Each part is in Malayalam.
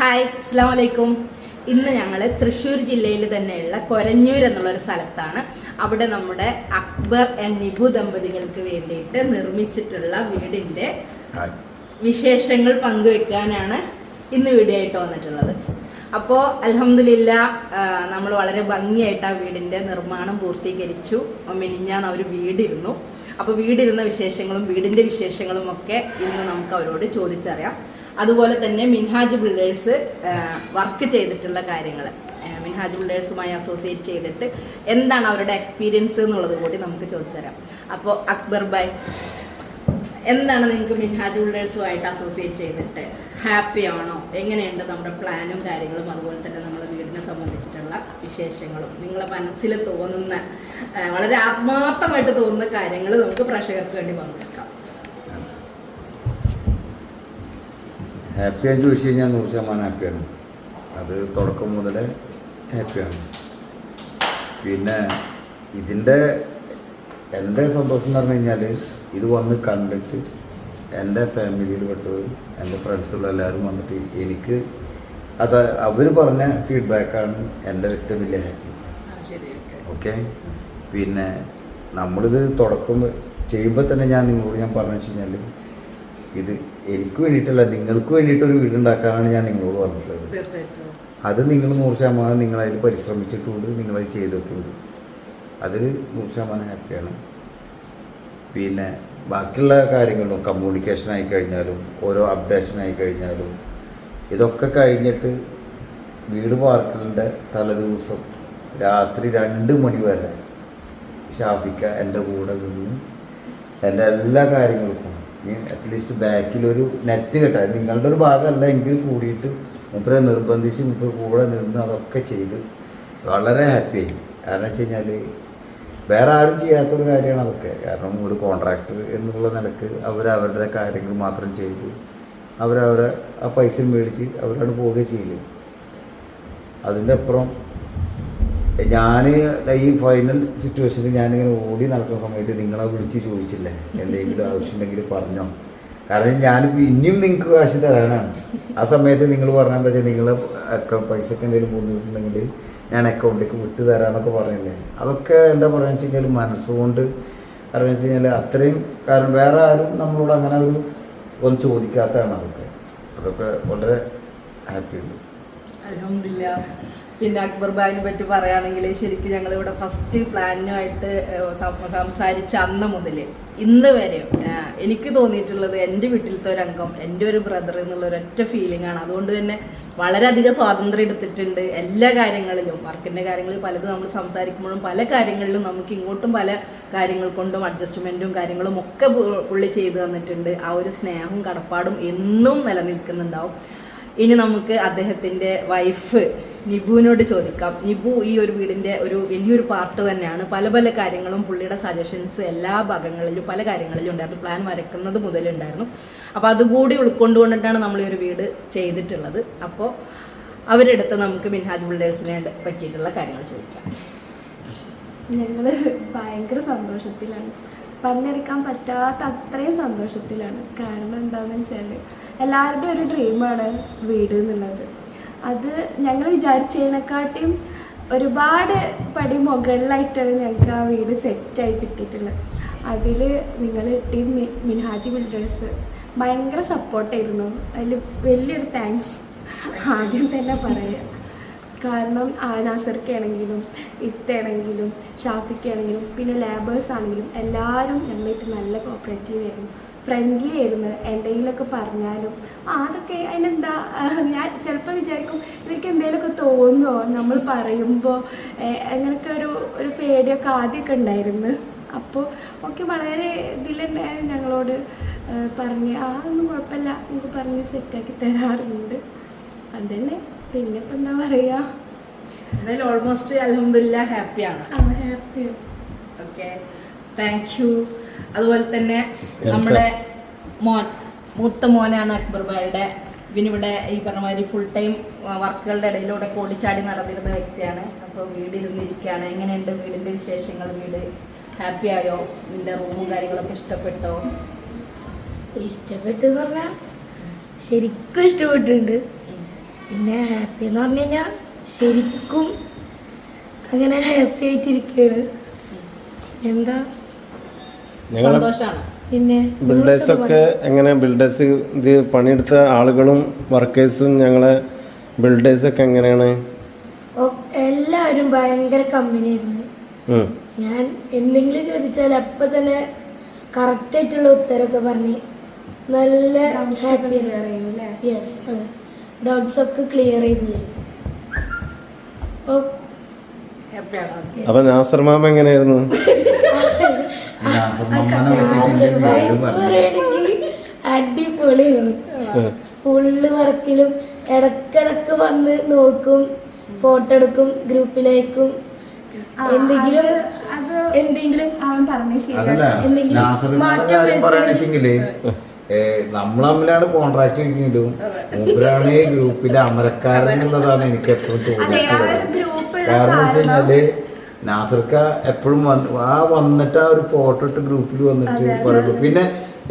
ഹായ് അസ്സാം വലൈക്കും ഇന്ന് ഞങ്ങൾ തൃശ്ശൂർ ജില്ലയിൽ തന്നെയുള്ള കൊരഞ്ഞൂർ എന്നുള്ള ഒരു സ്ഥലത്താണ് അവിടെ നമ്മുടെ അക്ബർ ആൻഡ് നിബു ദമ്പതികൾക്ക് വേണ്ടിയിട്ട് നിർമ്മിച്ചിട്ടുള്ള വീടിന്റെ വിശേഷങ്ങൾ പങ്കുവെക്കാനാണ് ഇന്ന് വീഡിയോ ആയിട്ട് വന്നിട്ടുള്ളത്. അപ്പോൾ അലഹമില്ല നമ്മൾ വളരെ ഭംഗിയായിട്ട് ആ വീടിന്റെ നിർമ്മാണം പൂർത്തീകരിച്ചു. മിനിഞ്ഞാന്ന് അവർ വീടിരുന്നു. അപ്പോൾ വീടിരുന്ന വിശേഷങ്ങളും വീടിന്റെ വിശേഷങ്ങളും ഒക്കെ ഇന്ന് നമുക്ക് അവരോട് ചോദിച്ചറിയാം. അതുപോലെ തന്നെ മിൻഹാജ് ബിൽഡേഴ്സ് വർക്ക് ചെയ്തിട്ടുള്ള കാര്യങ്ങൾ മിൻഹാജ് ബിൽഡേഴ്സുമായി അസോസിയേറ്റ് ചെയ്തിട്ട് എന്താണ് അവരുടെ എക്സ്പീരിയൻസ് എന്നുള്ളത് കൂടി നമുക്ക് ചോദിച്ചറിയാം അപ്പോൾ അക്ബർ ബൈ എന്താണ് നിങ്ങൾക്ക് മിൻഹാജ് ബിൽഡേഴ്സുമായിട്ട് അസോസിയേറ്റ് ചെയ്തിട്ട് ഹാപ്പി ആണോ? എങ്ങനെയുണ്ട് നമ്മുടെ പ്ലാനും കാര്യങ്ങളും? അതുപോലെ തന്നെ നമ്മുടെ വീടിനെ സംബന്ധിച്ചിട്ടുള്ള വിശേഷങ്ങളും. നിങ്ങളെ മനസ്സിൽ തോന്നുന്ന വളരെ ആത്മാർത്ഥമായിട്ട് തോന്നുന്ന കാര്യങ്ങൾ നമുക്ക് പ്രേക്ഷകർക്ക് വേണ്ടി പങ്കുവെക്കാം. ഹാപ്പിയാന്ന് ചോദിച്ചു കഴിഞ്ഞാൽ നൂറ് ശതമാനം ഹാപ്പിയാണ്. അത് തുടക്കം മുതലേ ഹാപ്പിയാണ്. പിന്നെ ഇതിന്റെ എന്റെ സന്തോഷം എന്ന് പറഞ്ഞു കഴിഞ്ഞാൽ ഇത് വന്ന് കണ്ടിട്ട് എന്റെ ഫാമിലിയിൽ പെട്ടവരും എന്റെ ഫ്രണ്ട്സുകളും എല്ലാവരും വന്നിട്ട് എനിക്ക് അത് അവർ പറഞ്ഞ ഫീഡ്ബാക്കാണ് എന്റെ ഏറ്റവും വലിയ ഹാപ്പി ഓക്കെ പിന്നെ നമ്മളിത് തുടക്കം ചെയ്യുമ്പോൾ തന്നെ ഞാൻ നിങ്ങളോട് ഞാൻ പറഞ്ഞു വെച്ച് കഴിഞ്ഞാൽ ഇത് എനിക്ക് വേണ്ടിയിട്ടല്ല നിങ്ങൾക്ക് വേണ്ടിയിട്ടൊരു വീടുണ്ടാക്കാനാണ് ഞാൻ നിങ്ങളോട് തീർച്ചയായിട്ടും. അത് നിങ്ങൾ നൂറ് ശതമാനം നിങ്ങളതിൽ പരിശ്രമിച്ചിട്ടുണ്ട് നിങ്ങളത് ചെയ്തിട്ടുണ്ട്. അതിൽ നൂറ് ശതമാനം ഹാപ്പിയാണ്. പിന്നെ ബാക്കിയുള്ള കാര്യങ്ങളും കമ്മ്യൂണിക്കേഷൻ ആയി കഴിഞ്ഞാലും ഓരോ അപ്ഡേഷൻ ആയി കഴിഞ്ഞാലും ഇതൊക്കെ കഴിഞ്ഞിട്ട് വീട് പാർക്കലിന്റെ തലേദിവസം രാത്രി രണ്ട് മണി വരെ ഷാഫിക്ക എന്റെ കൂടെ നിന്ന് എന്റെ എല്ലാ കാര്യങ്ങൾക്കും അറ്റ്ലീസ്റ്റ് ബാക്കിലൊരു നെറ്റ് കെട്ടാൻ നിങ്ങളുടെ ഒരു ഭാഗമല്ല എങ്കിൽ കൂടിയിട്ട് മുപ്പരെ നിർബന്ധിച്ച് മൂപ്പർ കൂടെ നിന്ന് അതൊക്കെ ചെയ്ത് വളരെ ഹാപ്പിയായി കാരണം വെച്ച് കഴിഞ്ഞാൽ വേറെ ആരും ചെയ്യാത്തൊരു കാര്യമാണ് അതൊക്കെ. കാരണം ഒരു കോൺട്രാക്ടർ എന്നുള്ള നിലയ്ക്ക് അവർ അവരുടെ കാര്യങ്ങൾ മാത്രം ചെയ്ത് അവരവരെ ആ പൈസ മേടിച്ച് അവരാണ് പോവുകയും ചെയ്യില്ല അതിന്റെ അപ്പുറം ഞാൻ ഈ ഫൈനൽ സിറ്റുവേഷനിൽ ഞാനിങ്ങനെ ഓടി നടക്കുന്ന സമയത്ത് നിങ്ങളെ വിളിച്ച് ചോദിച്ചില്ലേ എന്തെങ്കിലും ആവശ്യമുണ്ടെങ്കിൽ പറഞ്ഞോ. കാരണം ഞാനിപ്പോൾ ഇനിയും നിങ്ങൾക്ക് കാശ് തരാനാണ്. ആ സമയത്ത് നിങ്ങൾ പറഞ്ഞാൽ എന്താ വെച്ചാൽ അക്കൗണ്ട് പൈസക്ക് എന്തെങ്കിലും ബുദ്ധിമുട്ടുണ്ടെങ്കിൽ ഞാൻ അക്കൗണ്ടിലേക്ക് വിട്ട് തരാമെന്നൊക്കെ പറഞ്ഞില്ലേ അതൊക്കെ എന്താ പറയുക വെച്ച് കഴിഞ്ഞാൽ മനസ്സുകൊണ്ട് കാരണം വെച്ച് കഴിഞ്ഞാൽ അത്രയും കാരണം വേറെ ആരും നമ്മളോട് അങ്ങനെ ഒരു ഒന്നും ചോദിക്കാത്തതാണ് അതൊക്കെ. അതൊക്കെ വളരെ ഹാപ്പിയുണ്ട് അലഹമില്ല പിന്നെ അക്ബർ ബായിനെ പറ്റി പറയുകയാണെങ്കിൽ ശരിക്കും ഞങ്ങൾ ഇവിടെ ഫസ്റ്റ് പ്ലാനുമായിട്ട് സംസാരിച്ച അന്ന് മുതൽ ഇന്ന് വരെ എനിക്ക് തോന്നിയിട്ടുള്ളത് എന്റെ വീട്ടിലത്തെ ഒരു അംഗം എന്റെ ഒരു ബ്രദർ എന്നുള്ള ഒരൊറ്റ ഫീലിംഗ് ആണ്. അതുകൊണ്ട് തന്നെ വളരെയധികം സ്വാതന്ത്ര്യം എടുത്തിട്ടുണ്ട് എല്ലാ കാര്യങ്ങളിലും. വർക്കിന്റെ കാര്യങ്ങളിൽ പലതും നമ്മൾ സംസാരിക്കുമ്പോഴും പല കാര്യങ്ങളിലും നമുക്ക് ഇങ്ങോട്ടും പല കാര്യങ്ങൾ കൊണ്ടും അഡ്ജസ്റ്റ്മെന്റും കാര്യങ്ങളും ഒക്കെ പുള്ളി ചെയ്തു തന്നിട്ടുണ്ട്. ആ ഒരു സ്നേഹവും കടപ്പാടും എന്നും നിലനിൽക്കുന്നുണ്ടാവും. ഇനി നമുക്ക് അദ്ദേഹത്തിന്റെ വൈഫ് നിബുവിനോട് ചോദിക്കാം. നിബു ഈ ഒരു വീടിന്റെ ഒരു വലിയൊരു പാർട്ട് തന്നെയാണ്. പല പല കാര്യങ്ങളും പുള്ളിയുടെ സജഷൻസ് എല്ലാ ഭാഗങ്ങളിലും പല കാര്യങ്ങളിലും ഉണ്ടായിരുന്നു. പ്ലാൻ വരയ്ക്കുന്നത് മുതലുണ്ടായിരുന്നു. അപ്പോൾ അതുകൂടി ഉൾക്കൊണ്ടുകൊണ്ടിട്ടാണ് നമ്മൾ ഈ ഒരു വീട് ചെയ്തിട്ടുള്ളത്. അപ്പോൾ അവരെടുത്ത് നമുക്ക് മിൻഹാജ് ബിൽഡേഴ്സിനെ പറ്റിയിട്ടുള്ള കാര്യങ്ങൾ ചോദിക്കാം. ഞങ്ങൾ ഭയങ്കര സന്തോഷത്തിലാണ്. പറഞ്ഞെടുക്കാൻ പറ്റാത്ത അത്രയും സന്തോഷത്തിലാണ്. കാരണം എന്താണെന്ന് വെച്ചാൽ എല്ലാവരുടെയും ഒരു ഡ്രീമാണ് വീട് എന്നുള്ളത്. അത് ഞങ്ങൾ വിചാരിച്ചതിനെക്കാട്ടിയും ഒരുപാട് പടി മുകളിലായിട്ടാണ് ഞങ്ങൾക്ക് ആ വീട് സെറ്റായി കിട്ടിയിട്ടുള്ളത്. അതിൽ നിങ്ങൾ ടീം മിൻഹാജി ബിൽഡേഴ്സ് ഭയങ്കര സപ്പോർട്ടായിരുന്നു അതിൽ വലിയൊരു താങ്ക്സ് ആദ്യം തന്നെ പറയാം. കാരണം നാസർക്കാണെങ്കിലും ഇത്താണെങ്കിലും ഷാഫിക്കാണെങ്കിലും പിന്നെ ലേബേഴ്സ് ആണെങ്കിലും എല്ലാവരും ഞങ്ങളായിട്ട് നല്ല കോപ്പറേറ്റീവ് ആയിരുന്നു. ഫ്രണ്ട്ലി ആയിരുന്നു എന്തെങ്കിലുമൊക്കെ പറഞ്ഞാലും. ആ അതൊക്കെ അതിനെന്താ ഞാൻ ചിലപ്പോൾ വിചാരിക്കും ഇവർക്ക് എന്തെങ്കിലുമൊക്കെ തോന്നുമോ നമ്മൾ പറയുമ്പോൾ അങ്ങനെയൊക്കെ ഒരു ഒരു പേടിയൊക്കെ ആദ്യമൊക്കെ ഉണ്ടായിരുന്നു. അപ്പോൾ ഒക്കെ വളരെ ഇതിൽ തന്നെ ഞങ്ങളോട് പറഞ്ഞ് ആ ഒന്നും കുഴപ്പമില്ല നമുക്ക് പറഞ്ഞ് സെറ്റാക്കി തരാറുണ്ട്. അതന്നെ. പിന്നെ ഇപ്പം എന്താ പറയുക എന്തായാലും ഓൾമോസ്റ്റ് അലഹമില്ല ഹാപ്പിയാണ്. ആ ഹാപ്പി ഓക്കെ. താങ്ക് യു അതുപോലെ തന്നെ നമ്മുടെ മോൻ മൂത്ത മോനാണ് അക്ബർ ഭായിയുടെ. ഇവനിവിടെ ഈ പറഞ്ഞ മാതിരി ഫുൾ ടൈം വർക്കുകളുടെ ഇടയിലൂടെ ഓടിച്ചാടി നടന്നിരുന്ന വ്യക്തിയാണ്. അപ്പോൾ വീട് ഇരുന്നിരിക്കുകയാണ് എങ്ങനെയുണ്ട് വീടിന്റെ വിശേഷങ്ങൾ വീട്? ഹാപ്പി ആയോ? നിന്റെ റൂമും കാര്യങ്ങളൊക്കെ ഇഷ്ടപ്പെട്ടോ? ഇഷ്ടപ്പെട്ടെന്ന് പറഞ്ഞാൽ ശരിക്കും ഇഷ്ടപ്പെട്ടിട്ടുണ്ട്. പിന്നെ ഹാപ്പി എന്ന് പറഞ്ഞു കഴിഞ്ഞാൽ ശരിക്കും അങ്ങനെ ഹാപ്പി ആയിട്ടിരിക്കുകയാണ്. എന്താ പിന്നെ ബിൽഡേഴ്സ് ഒക്കെ എങ്ങനെ ബിൽഡേഴ്സ് ഇത് പണിയെടുത്ത ആളുകളും വർക്കേഴ്സും ഞങ്ങളെ ബിൽഡേഴ്സൊക്കെ എങ്ങനെയാണ്? എല്ലാവരും ഭയങ്കര കമ്പനിയായിരുന്നു. ആയിരുന്നു ഞാൻ എന്തെങ്കിലും ചോദിച്ചാൽ അപ്പം തന്നെ കറക്റ്റ് ആയിട്ടുള്ള ഉത്തരമൊക്കെ പറഞ്ഞ് നല്ല യെസ് അതെ. ഡൗട്ട്സ് ഒക്കെ ക്ലിയർ ചെയ്ത് തരും. ഹാപ്പിയാണ് അപ്പൊ നാസർ മാമ എങ്ങനെയായിരുന്നു? അടിപൊളിയാണ്. ഫുള്ള് വർക്കിലും ഇടക്കിടക്ക് വന്ന് നോക്കും ഫോട്ടോ എടുക്കും ഗ്രൂപ്പിലേക്കും. എന്തെങ്കിലും അവൻ പറഞ്ഞു നമ്മൾ തമ്മിലാണ് കോൺട്രാക്ട് കിട്ടിയിട്ടും മൂപ്പരാണ് ഗ്രൂപ്പിലെ അമരക്കാരൻ എന്നുള്ളതാണ് എനിക്ക് എപ്പോഴും തോന്നിയിട്ടുള്ളത്. കാരണം വെച്ച് കഴിഞ്ഞാൽ നാസർക്ക എപ്പോഴും വന്ന് ആ വന്നിട്ട് ആ ഒരു ഫോട്ടോ ഇട്ട് ഗ്രൂപ്പിൽ വന്നിട്ട് പറയുള്ളൂ പിന്നെ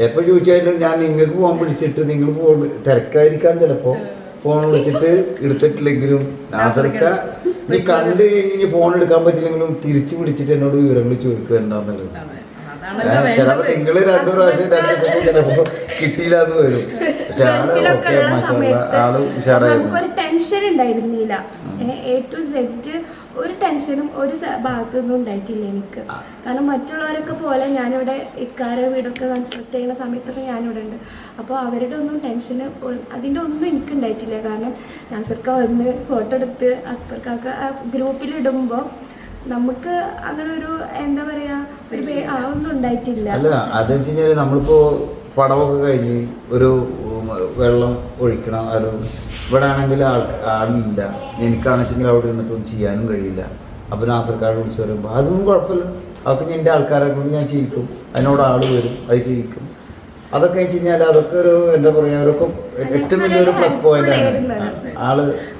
എപ്പോൾ ചോദിച്ചാലും ഞാൻ നിങ്ങൾക്ക് ഫോൺ വിളിച്ചിട്ട് നിങ്ങൾ ഫോൺ തിരക്കായിരിക്കാം ചിലപ്പോൾ ഫോൺ വിളിച്ചിട്ട് എടുത്തിട്ടില്ലെങ്കിലും നാസർക്ക നീ കണ്ടു കഴിഞ്ഞ് ഫോൺ എടുക്കാൻ പറ്റില്ലെങ്കിലും തിരിച്ചു വിളിച്ചിട്ട് എന്നോട് വിവരങ്ങൾ ചോദിക്കുക എന്താന്നുള്ളത്. ഏറ്റവും നിങ്ങൾ രണ്ടു പ്രാവശ്യം രണ്ടു ദിവസം വരും. പക്ഷെ ആൾ ഗൾഫിലൊക്കെ ഓക്കെ സമയത്ത് ആൾ ഉഷാറായിരുന്നു. ടെൻഷൻ ഉണ്ടായിരുന്നില്ല എ ടു സെഡ് ഒരു ടെൻഷനും ഒരു ഭാഗത്തു നിന്നും ഉണ്ടായിട്ടില്ല എനിക്ക്. കാരണം മറ്റുള്ളവരൊക്കെ പോലെ ഞാനിവിടെ ഇക്കാരെ വീടൊക്കെ കൺസ്ട്രക്ട് ചെയ്യുന്ന സമയത്തൊക്കെ ഞാനിവിടെ ഉണ്ട്. അപ്പോൾ അവരുടെ ഒന്നും ടെൻഷൻ അതിന്റെ ഒന്നും എനിക്ക് ഉണ്ടായിട്ടില്ല. കാരണം നാസർക്ക വന്ന് ഫോട്ടോ എടുത്ത് അക്ബർക്കാക്ക ഗ്രൂപ്പിൽ ഇടുമ്പോൾ നമുക്ക് അങ്ങനെ ഒരു എന്താ പറയാ ഒരു ആ ഒന്നും ഉണ്ടായിട്ടില്ല. അല്ല അത് വെച്ച് കഴിഞ്ഞാൽ നമ്മളിപ്പോ പടമൊക്കെ കഴിഞ്ഞ് ഒരു വെള്ളം ഒഴിക്കണം ഒരു ഇവിടെ ആണെങ്കിൽ ആൾ ആളില്ല. എനിക്കാണെന്ന് അവിടെ ഇരുന്നിട്ടൊന്നും ചെയ്യാനും കഴിയില്ല. അപ്പൊ നാസർക്കാട് വിളിച്ച് പറയുമ്പോൾ അതൊന്നും കുഴപ്പമില്ല. അതൊക്കെ എന്റെ ആൾക്കാരെ കൊണ്ട് ഞാൻ ചെയ്യിക്കും. അതിനോട് ആൾ വരും അത് ചെയ്യിക്കും. അതൊക്കെ വെച്ച് കഴിഞ്ഞാൽ അതൊക്കെ ഒരു എന്താ പറയുക അവരൊക്കെ ഏറ്റവും വലിയൊരു പ്ലസ് പോയിന്റ് ആണ്. ആൾ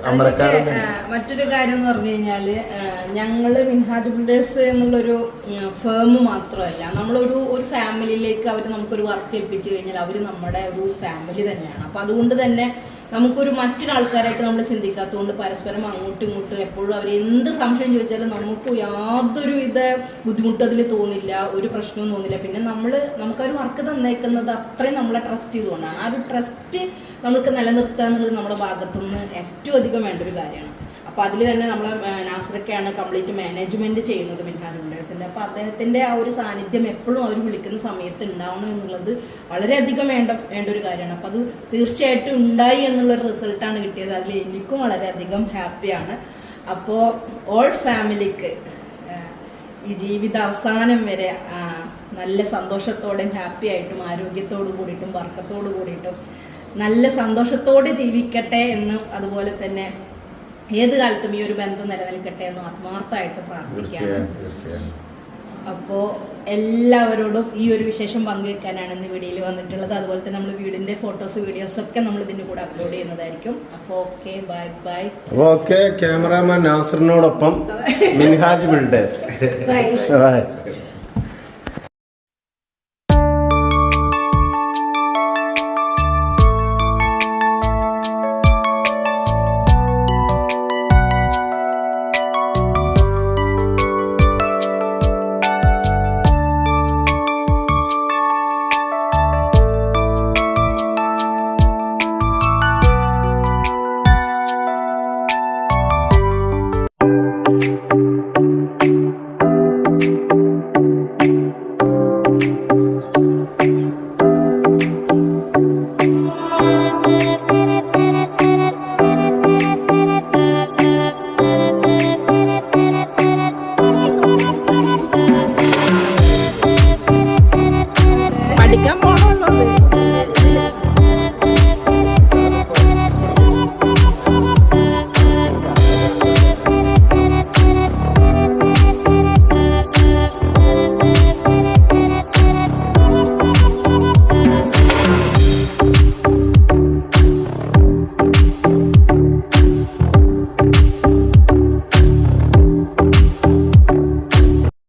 അമരക്കാരൻ മറ്റൊരു കാര്യം എന്ന് പറഞ്ഞു കഴിഞ്ഞാൽ ഞങ്ങൾ മിൻഹാജ് ബിൽഡേഴ്സ് എന്നുള്ളൊരു ഫേം മാത്രമല്ല. നമ്മളൊരു ഒരു ഫാമിലിയിലേക്ക് അവർ നമുക്കൊരു വർക്ക് ഏൽപ്പിച്ചു കഴിഞ്ഞാൽ അവർ നമ്മുടെ ഒരു ഫാമിലി തന്നെയാണ്. അപ്പൊ അതുകൊണ്ട് തന്നെ നമുക്കൊരു മറ്റൊരാൾക്കാരായിട്ട് നമ്മൾ ചിന്തിക്കാത്തതുകൊണ്ട് പരസ്പരം അങ്ങോട്ടും ഇങ്ങോട്ടും എപ്പോഴും അവർ എന്ത് സംശയം ചോദിച്ചാലും നമുക്ക് യാതൊരു വിധ ബുദ്ധിമുട്ട് അതിൽ തോന്നില്ല ഒരു പ്രശ്നവും തോന്നില്ല. പിന്നെ നമ്മൾ നമുക്കൊരു വർക്ക് തന്നേക്കുന്നത് അത്രയും നമ്മളെ ട്രസ്റ്റ് ചെയ്തുകൊണ്ടാണ്. ആ ഒരു ട്രസ്റ്റ് നമുക്ക് നിലനിർത്തുക എന്നുള്ളത് നമ്മുടെ ഭാഗത്തുനിന്ന് ഏറ്റവും അധികം വേണ്ട ഒരു കാര്യമാണ്. അപ്പോൾ അതിൽ തന്നെ നമ്മൾ നാസറൊക്കെയാണ് കംപ്ലീറ്റ് മാനേജ്മെന്റ് ചെയ്യുന്നത് മിൻഹാജ് ബിൽഡേഴ്സിന്റെ അപ്പോൾ അദ്ദേഹത്തിന്റെ ആ ഒരു സാന്നിധ്യം എപ്പോഴും അവർ വിളിക്കുന്ന സമയത്ത് ഉണ്ടാവണം എന്നുള്ളത് വളരെയധികം വേണ്ട വേണ്ട ഒരു കാര്യമാണ്. അപ്പോൾ അത് തീർച്ചയായിട്ടും ഉണ്ടായി എന്നുള്ളൊരു റിസൾട്ടാണ് കിട്ടിയത്. അതിൽ എനിക്കും വളരെയധികം ഹാപ്പിയാണ് അപ്പോൾ ഓൾ ഫാമിലിക്ക് ഈ ജീവിത അവസാനം വരെ നല്ല സന്തോഷത്തോടെയും ഹാപ്പി ആയിട്ടും ആരോഗ്യത്തോടു കൂടിയിട്ടും വർക്കത്തോടു കൂടിയിട്ടും നല്ല സന്തോഷത്തോടെ ജീവിക്കട്ടെ എന്ന് അതുപോലെ തന്നെ ഏത് കാലത്തും ഈ ഒരു ബന്ധം നിലനിൽക്കട്ടെ എന്ന് ആത്മാർത്ഥമായിട്ട് പ്രാർത്ഥിക്കാം അപ്പോൾ എല്ലാവരോടും ഈ ഒരു വിശേഷം പങ്കുവെക്കാനാണ് ഇന്ന് വീഡിയോയിൽ വന്നിട്ടുള്ളത്. അതുപോലെ തന്നെ നമ്മൾ വീടിന്റെ ഫോട്ടോസ് വീഡിയോസ് ഒക്കെ നമ്മൾ ഇതിന്റെ കൂടെ അപ്ലോഡ് ചെയ്യുന്നതായിരിക്കും. അപ്പോൾ ഓക്കെ ബൈ ബൈ അപ്പൊ ഓക്കെ ക്യാമറാമാൻ നാസറിനോടൊപ്പം മിൻഹാജ് ബിൽഡേഴ്സ്. ബൈ